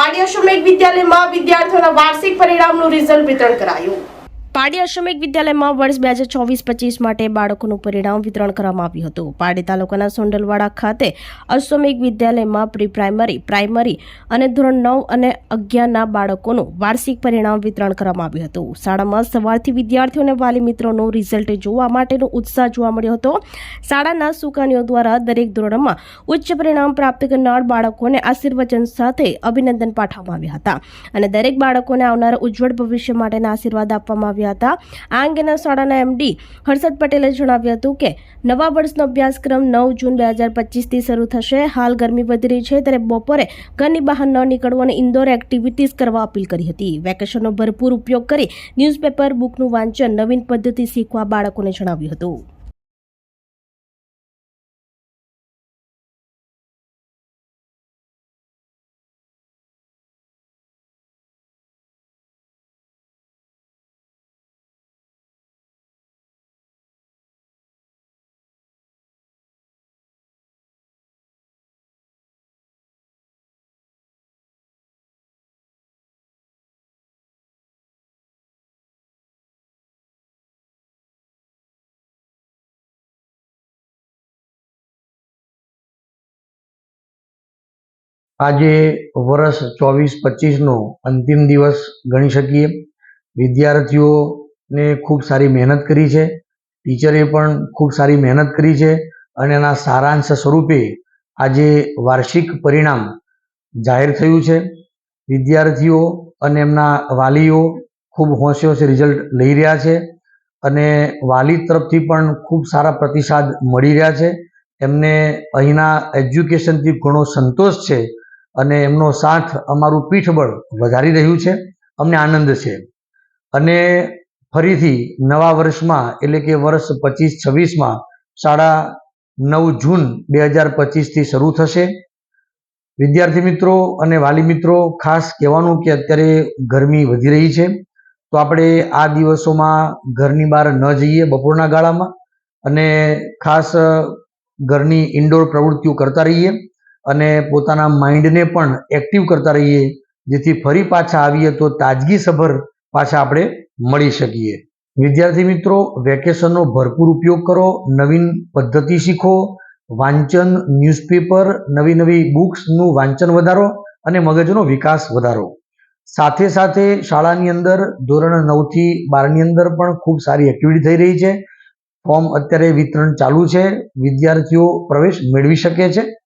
પાડી અશ્વમેઘ વિદ્યાલયમાં વિદ્યાર્થીઓના વાર્ષિક પરિણામનું રિઝલ્ટ વિતરણ કરાયું. પાડી આશ્રમિક વિદ્યાલયમાં વર્ષ બે હજાર ચોવીસ પચીસ માટે બાળકોનું પરિણામ વિતરણ કરવામાં આવ્યું હતું. પાડી તાલુકાના સોંડલવાડા ખાતે આશ્રમિક વિદ્યાલયમાં પ્રી પ્રાઇમરી પ્રાઇમરી અને ધોરણ નવ અને અગિયારના બાળકોનું વાર્ષિક પરિણામ વિતરણ કરવામાં આવ્યું હતું. શાળામાં સવારથી વિદ્યાર્થીઓ અને વાલી મિત્રોનું રિઝલ્ટ જોવા માટેનો ઉત્સાહ જોવા મળ્યો હતો. શાળાના સુકાનીઓ દ્વારા દરેક ધોરણમાં ઉચ્ચ પરિણામ પ્રાપ્ત કરનાર બાળકોને આશીર્વચન સાથે અભિનંદન પાઠવવામાં આવ્યા હતા. અને દરેક બાળકોને આવનારા ઉજ્જવળ ભવિષ્ય માટેના આશીર્વાદ આપવામાં આવ્યા હતા. આ અંગેના શાળાના એમડી હર્ષદ પટેલે જણાવ્યું હતું કે, નવા વર્ષનો અભ્યાસક્રમ નવ જૂન બે હજાર પચીસથી શરૂ થશે. હાલ ગરમી વધી રહી છે ત્યારે બપોરે ઘરની બહાર ન નીકળવું અને ઇન્ડોર એક્ટિવિટીઝ કરવા અપીલ કરી હતી. વેકેશનનો ભરપૂર ઉપયોગ કરી ન્યૂઝપેપર, બુકનું વાંચન નવીન પદ્ધતિ શીખવા બાળકોને જણાવ્યું હતું. આજે વર્ષ ચોવીસ પચીસનો અંતિમ દિવસ ગણી શકીએ. વિદ્યાર્થીઓને ખૂબ સારી મહેનત કરી છે. ટીચરે પણ ખૂબ સારી મહેનત કરી છે અને એના સારાંશ સ્વરૂપે આજે વાર્ષિક પરિણામ જાહેર થયું છે. વિદ્યાર્થીઓ અને એમના વાલીઓ ખૂબ હોંશે હોંશે રિઝલ્ટ લઈ રહ્યા છે અને વાલી તરફથી પણ ખૂબ સારા પ્રતિસાદ મળી રહ્યા છે. એમને અહીંના એજ્યુકેશનથી ઘણો સંતોષ છે અને એમનો સાથ અમારું પીઠબળ વધારી રહ્યું છે, અમને આનંદ છે. અને ફરીથી નવા વર્ષમાં, એટલે કે વર્ષ પચીસ છવ્વીસમાં શાળા નવ જૂન બે હજાર પચીસથી શરૂ થશે. વિદ્યાર્થી મિત્રો અને વાલી મિત્રો, ખાસ કહેવાનું કે અત્યારે ગરમી વધી રહી છે, તો આપણે આ દિવસોમાં ઘરની બહાર ન જઈએ બપોરના ગાળામાં અને ખાસ ઘરની ઇન્ડોર પ્રવૃત્તિઓ કરતા રહીએ. અને પોતાના માઇન્ડને પણ એક્ટિવ કરતા રહીએ, જેથી ફરી પાછા આવીએ તો તાજગીસભર પાછા આપણે મળી શકીએ. વિદ્યાર્થી મિત્રો, વેકેશનનો ભરપૂર ઉપયોગ કરો, નવીન પદ્ધતિ શીખો, વાંચન ન્યૂઝપેપર, નવી નવી બુક્સનું વાંચન વધારો અને મગજનો વિકાસ વધારો. સાથે સાથે શાળાની અંદર ધોરણ નવથી બારની અંદર પણ ખૂબ સારી એક્ટિવિટી થઈ રહી છે. ફોર્મ અત્યારે વિતરણ ચાલુ છે. વિદ્યાર્થીઓ પ્રવેશ મેળવી શકે છે.